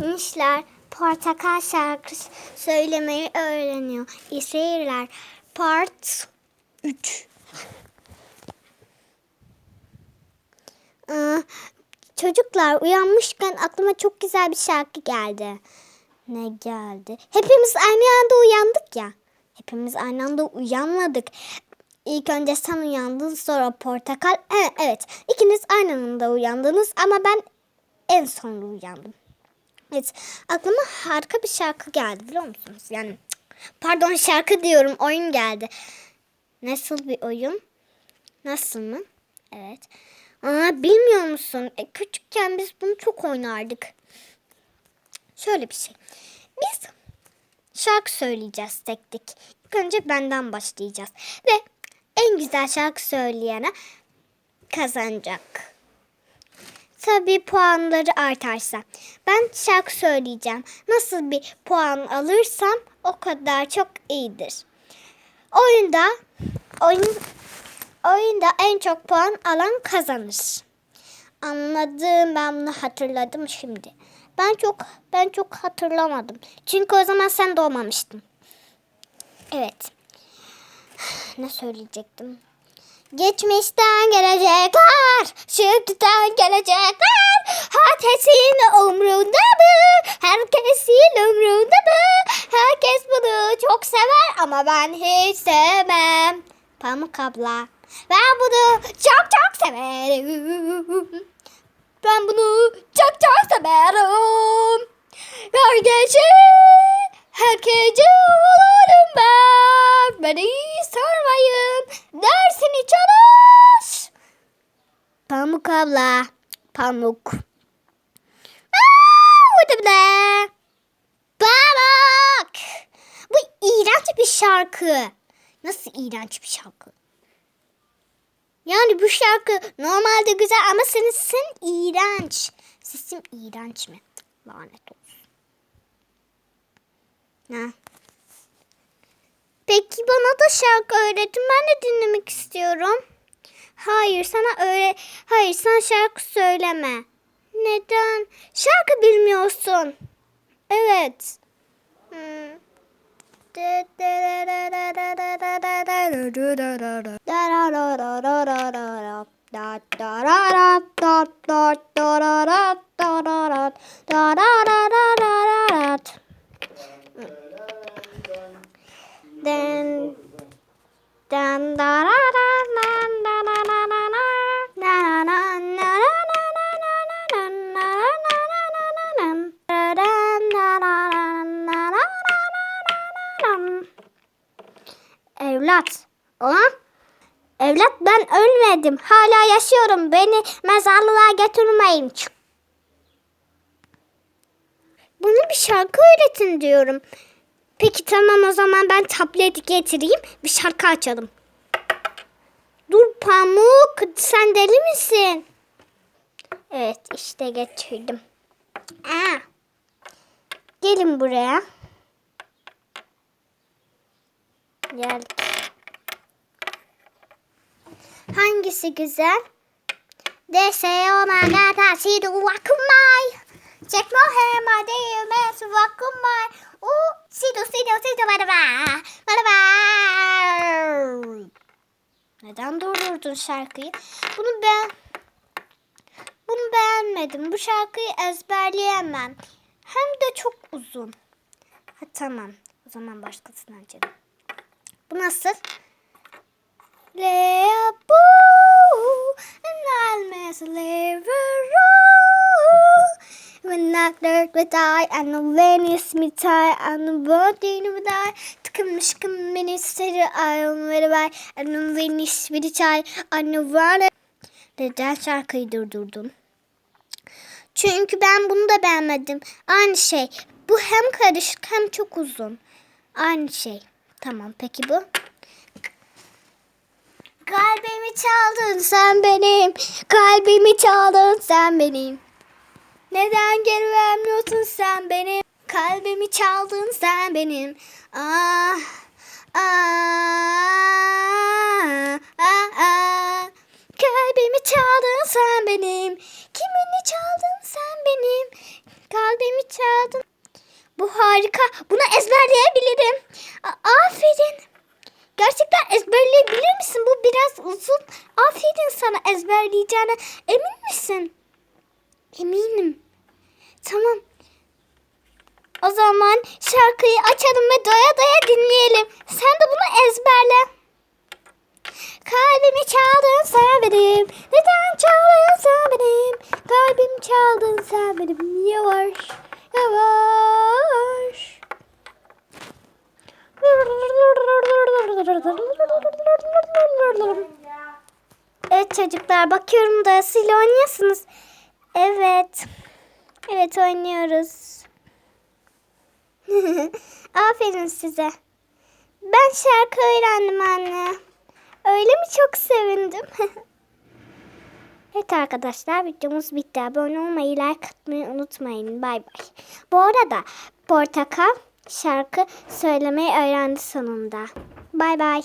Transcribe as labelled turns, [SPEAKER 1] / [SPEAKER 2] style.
[SPEAKER 1] Gençler portakal şarkısı söylemeyi öğreniyor. İyi seyirler. Part 3. Ee, çocuklar uyanmışken aklıma çok güzel bir şarkı geldi. Ne geldi? Hepimiz aynı anda uyandık ya. Hepimiz aynı anda uyanmadık. İlk önce sen uyandın sonra portakal. Evet, evet. ikiniz aynı anda uyandınız ama ben en sonra uyandım. Evet aklıma harika bir şarkı geldi biliyor musunuz? Yani pardon şarkı diyorum oyun geldi. Nasıl bir oyun? Nasıl mı? Evet. Aa, bilmiyor musun? E, küçükken biz bunu çok oynardık. Şöyle bir şey. Biz şarkı söyleyeceğiz tek tek. İlk önce benden başlayacağız. Ve en güzel şarkı söyleyene kazanacak. Tabii puanları artarsa. Ben şarkı söyleyeceğim. Nasıl bir puan alırsam o kadar çok iyidir. Oyunda oyun oyunda en çok puan alan kazanır. Anladım ben bunu hatırladım şimdi. Ben çok ben çok hatırlamadım. Çünkü o zaman sen doğmamıştın. Evet. Ne söyleyecektim? Geçmişten gelecekler, şimdiden gelecekler. Herkesin umrunda mı? Herkesin umrunda mı? Herkes bunu çok sever ama ben hiç sevmem. Pamuk abla. Ben bunu çok çok severim. Ben bunu çok çok severim. Her gece, her gece olurum ben. Beni sormayın. Dersini çalış. Pamuk abla. Pamuk. Aa. Pamuk. Bu iğrenç bir şarkı. Nasıl iğrenç bir şarkı? Yani bu şarkı normalde güzel ama senin sesin iğrenç. Sesim iğrenç mi? Lanet olsun. Ha. Peki bana da şarkı öğretin. Ben de dinlemek istiyorum. Hayır sana öyle hayır sen şarkı söyleme. Neden? Şarkı bilmiyorsun. Evet. Hmm. Den Evlat. O? Evlat ben ölmedim. Hala yaşıyorum. Beni mezarlığa götürmeyin. Çık. Bana bir şarkı öğretin diyorum. Peki tamam o zaman ben tableti getireyim. Bir şarkı açalım. Dur Pamuk. Sen deli misin? Evet işte getirdim. Aa. Gelin buraya. Geldik. Hangisi güzel? Deseo nagata sidu wakumai. Check mo he ma de me su wakumai. O sidu sidu sidu bada ba. Bada ba. Neden durdurdun şarkıyı? Bunu ben bunu beğenmedim. Bu şarkıyı ezberleyemem. Hem de çok uzun. Ha, tamam. O zaman başkasını açalım. Bu nasıl? Lea boo and I'll miss When I dirt with I and the Venice me tie and the body me die Tıkınmış kım beni seri ayım veri bay and the Venice me tie and the one Neden şarkıyı durdurdun? Çünkü ben bunu da beğenmedim. Aynı şey. Bu hem karışık hem çok uzun. Aynı şey. Tamam peki bu? Kalbimi çaldın sen benim. Kalbimi çaldın sen benim. Neden geri vermiyorsun sen benim? Kalbimi çaldın sen benim. Ah, ah, ah, ah. Kalbimi çaldın sen benim. Kimini çaldın sen benim? Kalbimi çaldın. Bu harika. Bunu ezberleyebilirim. A- aferin. Gerçekten ezberleyebilir misin? Bu biraz uzun. Aferin sana ezberleyeceğine. Emin misin? Eminim. Tamam. O zaman şarkıyı açalım ve doya doya dinleyelim. Sen de bunu ezberle. Kalbimi çaldın sen benim. Neden çaldın sen benim? Kalbimi çaldın sen benim. Yavaş, yavaş. Çocuklar bakıyorum dayasıyla oynuyorsunuz. Evet. Evet oynuyoruz. Aferin size. Ben şarkı öğrendim anne. Öyle mi çok sevindim. evet arkadaşlar videomuz bitti. Abone olmayı, like atmayı unutmayın. Bay bay. Bu arada Portakal şarkı söylemeyi öğrendi sonunda. Bay bay.